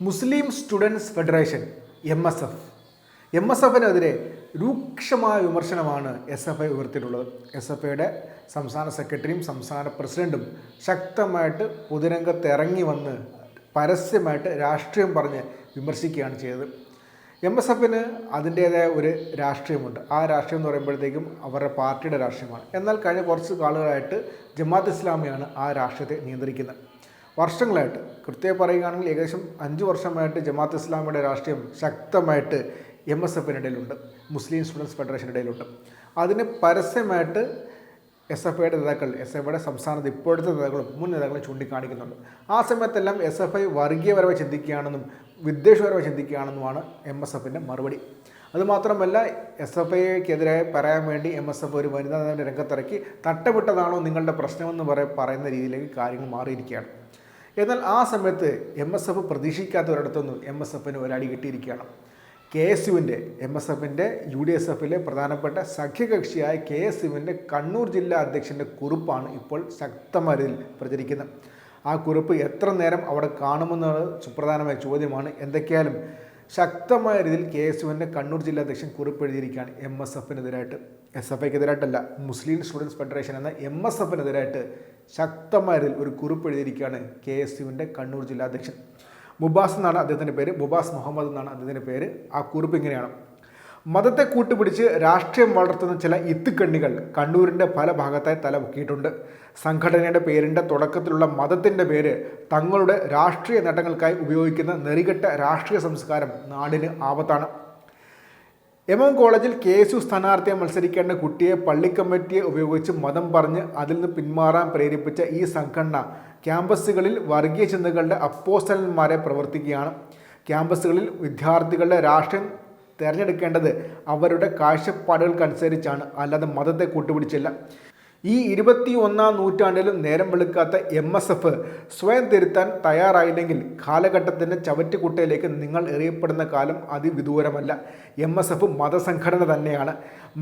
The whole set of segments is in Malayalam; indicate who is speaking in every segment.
Speaker 1: Muslim Students Federation M S F M S എഫിനെതിരെ രൂക്ഷമായ വിമർശനമാണ് എസ് എഫ് ഐ ഉയർത്തിയിട്ടുള്ളത്. എസ് എഫ് ഐയുടെ സംസ്ഥാന സെക്രട്ടറിയും സംസ്ഥാന പ്രസിഡന്റും ശക്തമായിട്ട് പൊതുരംഗത്ത് ഇറങ്ങി വന്ന് പരസ്യമായിട്ട് രാഷ്ട്രീയം പറഞ്ഞ് വിമർശിക്കുകയാണ് ചെയ്തത്. എം എസ് എഫിന് അതിന്റേതായ ഒരു രാഷ്ട്രീയമുണ്ട്. ആ രാഷ്ട്രീയം എന്ന് പറയുമ്പോഴത്തേക്കും അവരുടെ പാർട്ടിയുടെ രാഷ്ട്രീയമാണ്. എന്നാൽ കഴിഞ്ഞ കുറച്ച് കാലങ്ങളായിട്ട് ജമാഅത്ത് ഇസ്ലാമിയാണ് ആ രാഷ്ട്രീയത്തെ നിയന്ത്രിക്കുന്നത്. വർഷങ്ങളായിട്ട്. കൃത്യമായി പറയുകയാണെങ്കിൽ ഏകദേശം അഞ്ച് വർഷമായിട്ട് ജമാഅത്ത് ഇസ്ലാമിയുടെ രാഷ്ട്രീയം ശക്തമായിട്ട് എം എസ് എഫിനിടയിലുണ്ട് മുസ്ലിം സ്റ്റുഡൻസ് ഫെഡറേഷന്റെ ഇടയിലുണ്ട്. അതിന് പരസ്യമായിട്ട് എസ് എഫ് ഐയുടെ നേതാക്കൾ എസ് എഫ് ഐയുടെ സംസ്ഥാനത്ത് ഇപ്പോഴത്തെ നേതാക്കളും മുൻ നേതാക്കളും ചൂണ്ടിക്കാണിക്കുന്നുണ്ട്. ആ സമയത്തെല്ലാം എസ് എഫ് ഐ വർഗീയപരമായി ചിന്തിക്കുകയാണെന്നും വിദ്വേഷപരമായി ചിന്തിക്കുകയാണെന്നുമാണ് എം എസ് എഫിന്റെ മറുപടി. അതുമാത്രമല്ല എസ് എഫ് ഐക്കെതിരെ പറയാൻ വേണ്ടി എം എസ് എഫ് ഒരു വനിതാ നേതാവിന്റെ രംഗത്തിറക്കി തട്ടപ്പെട്ടതാണോ നിങ്ങളുടെ പ്രശ്നമെന്ന് പറ പറയുന്ന രീതിയിലേക്ക് കാര്യങ്ങൾ മാറിയിരിക്കുകയാണ്. എന്നാൽ ആ സമയത്ത് എം എസ് എഫ് പ്രതീക്ഷിക്കാത്ത ഒരിടത്തൊന്നും എം എസ് എഫിന് ഒരടി കിട്ടിയിരിക്കുകയാണ്. കെ എസ് യുവിന്റെ എം എസ് എഫിന്റെ യു ഡി എസ് എഫിലെ പ്രധാനപ്പെട്ട സഖ്യകക്ഷിയായ കെ എസ് യുവിന്റെ കണ്ണൂർ ജില്ലാ അധ്യക്ഷന്റെ കുറിപ്പാണ് ഇപ്പോൾ ശക്തമായ പ്രചരിക്കുന്നത്. ആ കുറിപ്പ് എത്ര നേരം അവിടെ കാണുമെന്നുള്ള സുപ്രധാനമായ ചോദ്യമാണ്. എന്തൊക്കെയാലും ശക്തമായ രീതിയിൽ കെ എസ് യുവിന്റെ കണ്ണൂർ ജില്ലാ അധ്യക്ഷൻ കുറിപ്പ് എഴുതിയിരിക്കുകയാണ് എം എസ് എഫിനെതിരായിട്ട് എസ് എഫ് ഐക്കെതിരായിട്ടല്ല മുസ്ലിം സ്റ്റുഡൻസ് ഫെഡറേഷൻ എന്ന എം എസ് എഫിനെതിരായിട്ട് ശക്തമായ ഒരു കുറിപ്പ് എഴുതിയിരിക്കുകയാണ് കെ എസ് യുവിന്റെ കണ്ണൂർ ജില്ലാ അധ്യക്ഷൻ. മുബാസ് എന്നാണ് അദ്ദേഹത്തിന്റെ പേര്. മുബാസ് മുഹമ്മദ് എന്നാണ് അദ്ദേഹത്തിന്റെ പേര്. ആ കുറിപ്പ് ഇങ്ങനെയാണ്. മതത്തെ കൂട്ടുപിടിച്ച് രാഷ്ട്രീയം വളർത്തുന്ന ചില ഇത്തുക്കണ്ണികൾ കണ്ണൂരിന്റെ പല ഭാഗത്തായി തല പൊക്കിയിട്ടുണ്ട്. സംഘടനയുടെ പേരിന്റെ തുടക്കത്തിലുള്ള മതത്തിന്റെ പേര് തങ്ങളുടെ രാഷ്ട്രീയ നേട്ടങ്ങൾക്കായി ഉപയോഗിക്കുന്ന നെറികെട്ട രാഷ്ട്രീയ സംസ്കാരം നാടിന് ആപത്താണ്. എം എം കോളേജിൽ കെ എസ് യു സ്ഥാനാർത്ഥിയെ മത്സരിക്കേണ്ട കുട്ടിയെ പള്ളി കമ്മിറ്റിയെ ഉപയോഗിച്ച് മതം പറഞ്ഞ് അതിൽ നിന്ന് പിന്മാറാൻ പ്രേരിപ്പിച്ച ഈ സംഘടന ക്യാമ്പസുകളിൽ വർഗീയ ചിന്തകളുടെ അപ്പോസ്റ്റലന്മാരെ പ്രവർത്തിക്കുകയാണ്. ക്യാമ്പസുകളിൽ വിദ്യാർത്ഥികളുടെ രാഷ്ട്രീയം തിരഞ്ഞെടുക്കേണ്ടത് അവരുടെ കാഴ്ചപ്പാടുകൾക്കനുസരിച്ചാണ്. അല്ലാതെ മതത്തെ കൂട്ടുപിടിച്ചില്ല. ഈ ഇരുപത്തി ഒന്നാം നൂറ്റാണ്ടിലും നേരം വെളുക്കാത്ത എം എസ് എഫ് സ്വയം തിരുത്താൻ തയ്യാറായില്ലെങ്കിൽ കാലഘട്ടത്തിന്റെ ചവറ്റുകുട്ടയിലേക്ക് നിങ്ങൾ എറിയപ്പെടുന്ന കാലം അതിവിദൂരമല്ല. എം എസ് എഫ് മതസംഘടന തന്നെയാണ്.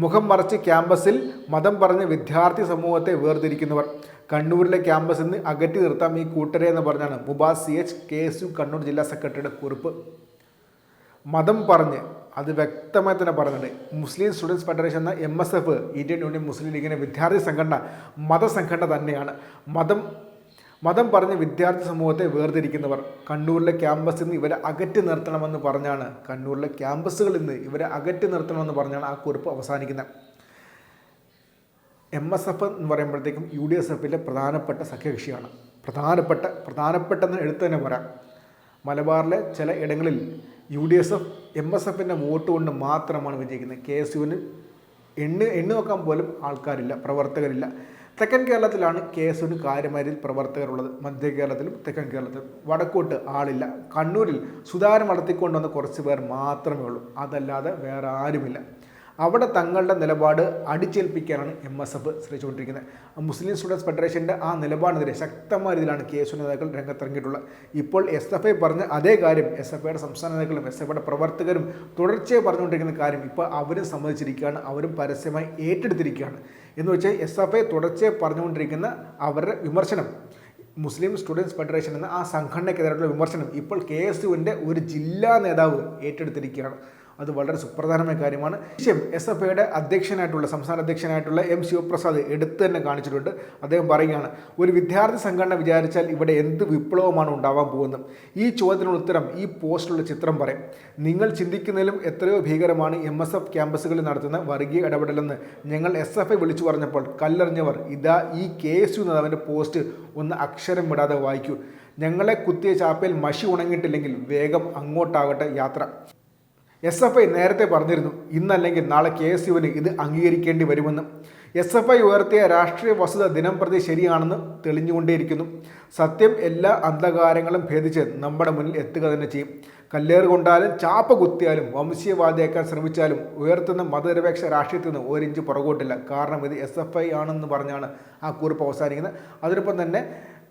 Speaker 1: മുഖം മറച്ച് ക്യാമ്പസിൽ മതം പറഞ്ഞ് വിദ്യാർത്ഥി സമൂഹത്തെ വേർതിരിക്കുന്നവർ. കണ്ണൂരിലെ ക്യാമ്പസിൽ നിന്ന് അകറ്റി നിർത്താം ഈ കൂട്ടരെ എന്ന് പറഞ്ഞാണ് Mubas C H K S U Kannur ജില്ലാ സെക്രട്ടറിയുടെ കുറിപ്പ്. മതം പറഞ്ഞ് അത് വ്യക്തമായി തന്നെ പറയുന്നുണ്ട്. മുസ്ലിം സ്റ്റുഡൻസ് ഫെഡറേഷൻ എന്ന M S F Indian Union Muslim ലീഗിന്റെ വിദ്യാർത്ഥി സംഘടന മതസംഘടന തന്നെയാണ്. മതം മതം പറഞ്ഞ് വിദ്യാർത്ഥി സമൂഹത്തെ വേർതിരിക്കുന്നവർ. കണ്ണൂരിലെ ക്യാമ്പസിൽ നിന്ന് ഇവരെ അകറ്റി നിർത്തണമെന്ന് പറഞ്ഞാണ് കണ്ണൂരിലെ ക്യാമ്പസുകളിൽ നിന്ന് ഇവരെ അകറ്റി നിർത്തണമെന്ന് പറഞ്ഞാണ് ആ കുറിപ്പ് അവസാനിക്കുന്നത്. എം എസ് എഫ് എന്ന് പറയുമ്പോഴത്തേക്കും യു ഡി എസ് എഫിലെ പ്രധാനപ്പെട്ട സഖ്യകക്ഷിയാണ്. പ്രധാനപ്പെട്ട പ്രധാനപ്പെട്ടെന്ന് എടുത്തു തന്നെ പറയാം. മലബാറിലെ ചില ഇടങ്ങളിൽ U D S F M S എഫിന്റെ വോട്ട് കൊണ്ട് മാത്രമാണ് വിജയിക്കുന്നത്. കെ എസ് യുവിന് എണ്ണ എണ്ണി നോക്കാൻ പോലും ആൾക്കാരില്ല പ്രവർത്തകരില്ല. തെക്കൻ കേരളത്തിലാണ് കെ എസ് യുവിന് കാര്യമായ പ്രവർത്തകരുള്ളത്. മധ്യ കേരളത്തിലും തെക്കൻ കേരളത്തിലും വടക്കോട്ട് ആളില്ല. കണ്ണൂരിൽ സുതാരം വളർത്തിക്കൊണ്ടുവന്ന കുറച്ച് പേർ മാത്രമേ ഉള്ളൂ. അതല്ലാതെ വേറെ ആരുമില്ല. അവിടെ തങ്ങളുടെ നിലപാട് അടിച്ചേൽപ്പിക്കാനാണ് എം എസ് എഫ് ശ്രമിച്ചുകൊണ്ടിരിക്കുന്നത്. മുസ്ലിം സ്റ്റുഡൻസ് ഫെഡറേഷന്റെ ആ നിലപാടിനെതിരെ ശക്തമായ രീതിയിലാണ് കെ എസ് നേതാക്കൾ രംഗത്തിറങ്ങിയിട്ടുള്ളത്. ഇപ്പോൾ എസ് എഫ് ഐ പറഞ്ഞ അതേ കാര്യം എസ് എഫ് ഐയുടെ സംസ്ഥാന നേതാക്കളും എസ് എഫ് ഐയുടെ പ്രവർത്തകരും തുടർച്ചയായി പറഞ്ഞുകൊണ്ടിരിക്കുന്ന കാര്യം ഇപ്പോൾ അവരും സമ്മതിച്ചിരിക്കുകയാണ് അവരും പരസ്യമായി ഏറ്റെടുത്തിരിക്കുകയാണ്. എന്ന് വെച്ചാൽ എസ് എഫ് ഐ തുടർച്ചയായി പറഞ്ഞുകൊണ്ടിരിക്കുന്ന അവരുടെ വിമർശനം മുസ്ലിം സ്റ്റുഡൻസ് ഫെഡറേഷൻ എന്ന ആ സംഘടനയ്ക്കെതിരായിട്ടുള്ള വിമർശനം ഇപ്പോൾ കെ എസ് യുവിന്റെ ഒരു ജില്ലാ നേതാവ് ഏറ്റെടുത്തിരിക്കുകയാണ്. അത് വളരെ സുപ്രധാനമായ കാര്യമാണ്. വിഷയം എസ് എഫ് ഐയുടെ അധ്യക്ഷനായിട്ടുള്ള സംസ്ഥാന അധ്യക്ഷനായിട്ടുള്ള എം ശിവപ്രസാദ് എടുത്തു തന്നെ കാണിച്ചിട്ടുണ്ട്. അദ്ദേഹം പറയുകയാണ് ഒരു വിദ്യാർത്ഥി സംഘടന വിചാരിച്ചാൽ ഇവിടെ എന്ത് വിപ്ലവമാണ് ഉണ്ടാവാൻ പോകുന്നത്? ഈ ചോദ്യത്തിനുള്ള ഉത്തരം ഈ പോസ്റ്റിലുള്ള ചിത്രം പറയും നിങ്ങൾ ചിന്തിക്കുന്നതിലും എത്രയോ ഭീകരമാണ് എം എസ് എഫ് ക്യാമ്പസുകളിൽ നടത്തുന്ന വർഗീയ ഇടപെടലെന്ന്. ഞങ്ങൾ എസ് എഫ് ഐ വിളിച്ചു പറഞ്ഞപ്പോൾ കല്ലെറിഞ്ഞവർ ഇതാ ഈ കെ എസ് യു എന്നവന്റെ പോസ്റ്റ് ഒന്ന് അക്ഷരം വിടാതെ വായിക്കൂ. ഞങ്ങളെ കുത്തിയ ചാപ്പയിൽ മഷി ഉണങ്ങിയിട്ടില്ലെങ്കിൽ വേഗം അങ്ങോട്ടാകട്ടെ യാത്ര. എസ് എഫ് ഐ നേരത്തെ പറഞ്ഞിരുന്നു ഇന്നല്ലെങ്കിൽ നാളെ കെ എസ് യുവിന് ഇത് അംഗീകരിക്കേണ്ടി വരുമെന്ന്. എസ് എഫ് ഐ ഉയർത്തിയ രാഷ്ട്രീയ വസ്തുത ദിനം പ്രതി ശരിയാണെന്ന് തെളിഞ്ഞുകൊണ്ടേയിരിക്കുന്നു. സത്യം എല്ലാ അന്ധകാരങ്ങളും ഭേദിച്ച് നമ്മുടെ മുന്നിൽ എത്തുക തന്നെ ചെയ്യും. കല്ലേറ് കൊണ്ടാലും ചാപ്പ കുത്തിയാലും വംശീയവാദിയാക്കാൻ ശ്രമിച്ചാലും ഉയർത്തുന്ന മതനിരപേക്ഷ രാഷ്ട്രീയത്തിൽ നിന്ന് ഒരിഞ്ച് പുറകോട്ടില്ല. കാരണം ഇത് എസ് എഫ് ഐ ആണെന്ന് പറഞ്ഞാണ് ആ കുറിപ്പ് അവസാനിക്കുന്നത്. അതിനൊപ്പം തന്നെ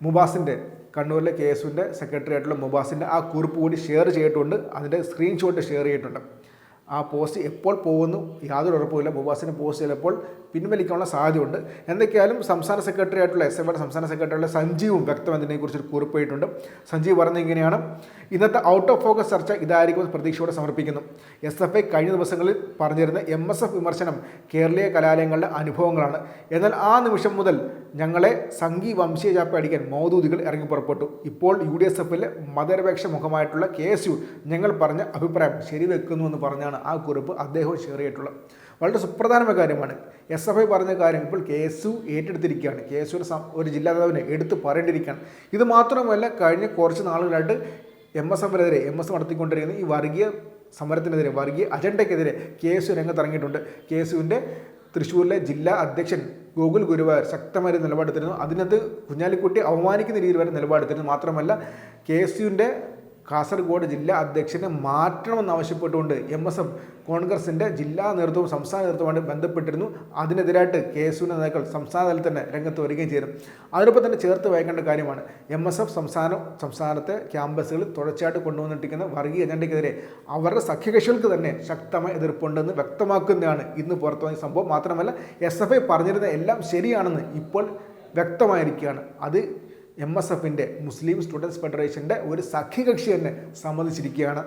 Speaker 1: മുബാസിന്റെ കണ്ണൂരിലെ കെ എസുവിന്റെ സെക്രട്ടറി ആയിട്ടുള്ള മുബാസിന്റെ ആ കുറിപ്പ് കൂടി ഷെയർ ചെയ്തിട്ടുണ്ട്. അതിന്റെ സ്ക്രീൻഷോട്ട് ഷെയർ ചെയ്തിട്ടുണ്ട്. ആ പോസ്റ്റ് എപ്പോൾ പോകുന്നു? യാതൊരു ഉറപ്പുമില്ല. മുബാസിന്റെ പോസ്റ്റ് ചിലപ്പോൾ പിൻവലിക്കാനുള്ള സാധ്യതയുണ്ട്. എന്തൊക്കെയായാലും സംസ്ഥാന സെക്രട്ടറി ആയിട്ടുള്ള എസ് എഫയുടെ സംസ്ഥാന സെക്രട്ടറി ആയിട്ടുള്ള സഞ്ജീവും വ്യക്തം എന്നതിനെക്കുറിച്ച് ഒരു കുറിപ്പ് പോയിട്ടുണ്ട് സഞ്ജീവ് പറഞ്ഞത് ഇങ്ങനെയാണ്. ഇന്നത്തെ ഔട്ട് ഓഫ് ഫോക്കസ് ചർച്ച ഇതായിരിക്കും പ്രതീക്ഷയോടെ സമർപ്പിക്കുന്നു. എസ് എഫ് ഐ കഴിഞ്ഞ ദിവസങ്ങളിൽ പറഞ്ഞിരുന്ന എം എസ് എഫ് വിമർശനം കേരളീയ കലാലയങ്ങളുടെ അനുഭവങ്ങളാണ്. എന്നാൽ ആ നിമിഷം മുതൽ ഞങ്ങളെ സംഘി വംശീയ ചാപ്പ അടിക്കാൻ മോദൂദികൾ ഇറങ്ങി പുറപ്പെട്ടു. ഇപ്പോൾ യു ഡി എസ് എഫിലെ മതനിരപേക്ഷ മുഖമായിട്ടുള്ള കെ എസ് യു ഞങ്ങൾ പറഞ്ഞ അഭിപ്രായം ശരിവെക്കുന്നു എന്ന് പറഞ്ഞാണ് ആ കുറിപ്പ് അദ്ദേഹം ഷെയർ ചെയ്തിട്ടുള്ളത്. വളരെ സുപ്രധാനമായ കാര്യമാണ്. എസ് എഫ് ഐ പറഞ്ഞ കാര്യം ഇപ്പോൾ കെ എസ് യു ഏറ്റെടുത്തിരിക്കുകയാണ്. കെ എസ് യു ഒരു ജില്ലാ നേതാവിനെ എടുത്ത് പറയേണ്ടിയിരിക്കുകയാണ്. ഇത് മാത്രമല്ല കഴിഞ്ഞ കുറച്ച് നാളുകളായിട്ട് എം എസ് എഫിനെതിരെ എം എസ് നടത്തിക്കൊണ്ടിരിക്കുന്ന ഈ വർഗീയ സമരത്തിനെതിരെ വർഗീയ അജണ്ടയ്ക്കെതിരെ കെ എസ് യു രംഗത്തിറങ്ങിയിട്ടുണ്ട്. കെ എസ് യുവിന്റെ തൃശ്ശൂരിലെ ജില്ലാ അധ്യക്ഷൻ ഗോകുൽ ഗുരുവായൂർ ശക്തമായ നിലപാടെടുത്തിരുന്നു. അതിനകത്ത് കുഞ്ഞാലിക്കുട്ടി അവമാനിക്കുന്ന രീതിയിൽ വരെ നിലപാടെടുത്തിരുന്നു. മാത്രമല്ല കെ എസ് യുവിന്റെ കാസർഗോഡ് ജില്ലാ അധ്യക്ഷനെ മാറ്റണമെന്നാവശ്യപ്പെട്ടുകൊണ്ട് എം എസ് എഫ് കോൺഗ്രസിന്റെ ജില്ലാ നേതൃത്വവും സംസ്ഥാന നേതൃത്വവുമായിട്ട് ബന്ധപ്പെട്ടിരുന്നു. അതിനെതിരായിട്ട് കെ എസ് യുവിന്റെ നേതാക്കൾ സംസ്ഥാന തലത്തിൽ തന്നെ രംഗത്ത് വരികയും ചെയ്തു. അതിനൊപ്പം തന്നെ ചേർത്ത് വായിക്കേണ്ട കാര്യമാണ്. എം എസ് എഫ് സംസ്ഥാനം സംസ്ഥാനത്തെ ക്യാമ്പസുകളിൽ തുടർച്ചയായിട്ട് കൊണ്ടുവന്നിട്ടിരിക്കുന്ന വർഗീയ അജണ്ടയ്ക്കെതിരെ അവരുടെ സഖ്യകക്ഷികൾക്ക് തന്നെ ശക്തമായ എതിർപ്പുണ്ടെന്ന് വ്യക്തമാക്കുന്നതാണ് ഇന്ന് പുറത്തു വന്ന സംഭവം. മാത്രമല്ല എസ് എഫ് ഐ പറഞ്ഞിരുന്ന എല്ലാം ശരിയാണെന്ന് ഇപ്പോൾ വ്യക്തമായിരിക്കുകയാണ്. അത് എം എസ് എഫിന്റെ മുസ്ലിം സ്റ്റുഡൻസ് ഫെഡറേഷന്റെ ഒരു സഖ്യകക്ഷി തന്നെ സമ്മതിച്ചിരിക്കുകയാണ്.